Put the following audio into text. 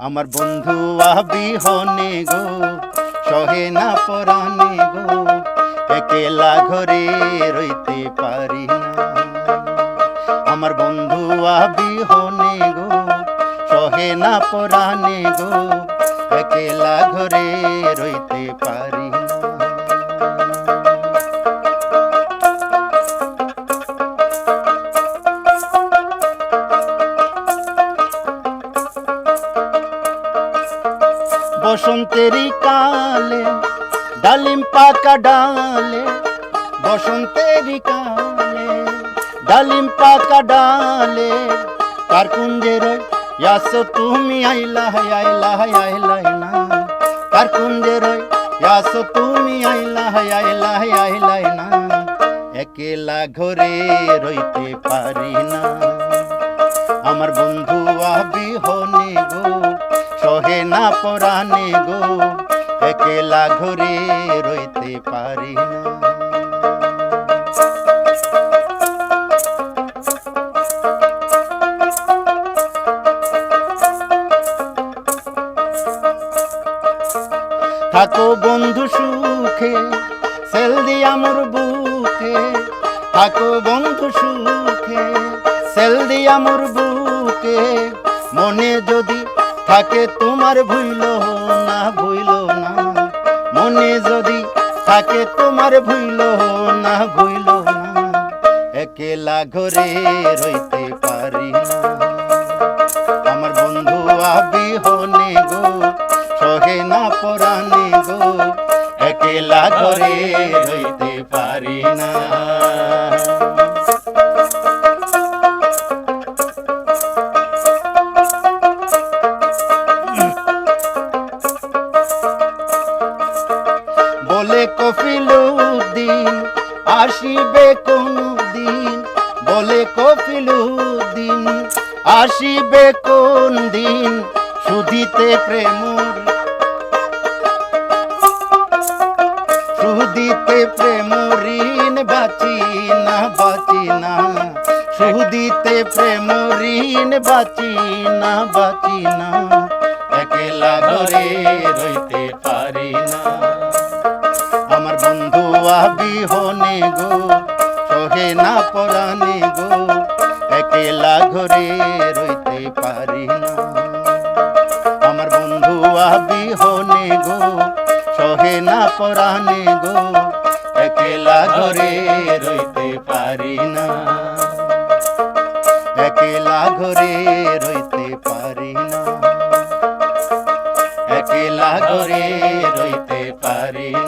আমার বন্ধু আবিহনে গো, সহে না পরানে গো, একেলা ঘরে রইতে পারি না। আমার বন্ধু আবিহনে গো, সহে না পরানে গো, একেলা ঘরে রইতে বসন্তেরই কালে, ডালিম পাকা ডালে বসন্তেরই কালে, ডালিম পাকা ডালে, কার কুঞ্জে রই, ইয়াসো তুমি আইলা আইলা আইলাই না কার কুঞ্জে রই, ইয়াসো তুমি আইলা আইলা আইলাই না একেলা ঘরে রইতে পারি না। আমার বন্ধু আবিহনে গো পরানে গো, একেলা ঘরে রইতে পারি না। থাকো বন্ধু সুখে, সেল দিয়া মোর বুকে। থাকো বন্ধু সুখে, সেল দিয়া মোর বুকে, মনে থাকে তোমার ভুইল না ভুইল না। মনে যদি থাকে তোমার ভুইল না ভুইল না। একেলা ঘরে রইতে পারি না। আমার বন্ধু আবিহনে গো, সহে না পরানে গো, একেলা ঘরে রইতে পারি না। বলে কফিলুদ্দিন আসিবে কোন দিন? বলে কফিলুদ্দিন আসিবে কোন দিন? সুদিতে প্রেম সুদিতে প্রেম ঋণ বাঁচি না বাঁচি না। সুদিতে প্রেম ঋণ বাঁচি না বাঁচি না। একেলা ঘরে রইতে পারি না। বন্ধু আবিহনে গো সহে না পরানে গো, একেলা ঘরে রইতে পারি না। আমার বন্ধু আবিহনে গো সহে না পরানে গো, একেলা ঘরে রইতে পারি না। একেলা ঘরে রইতে পারি না। একেলা ঘরে রইতে পারি না।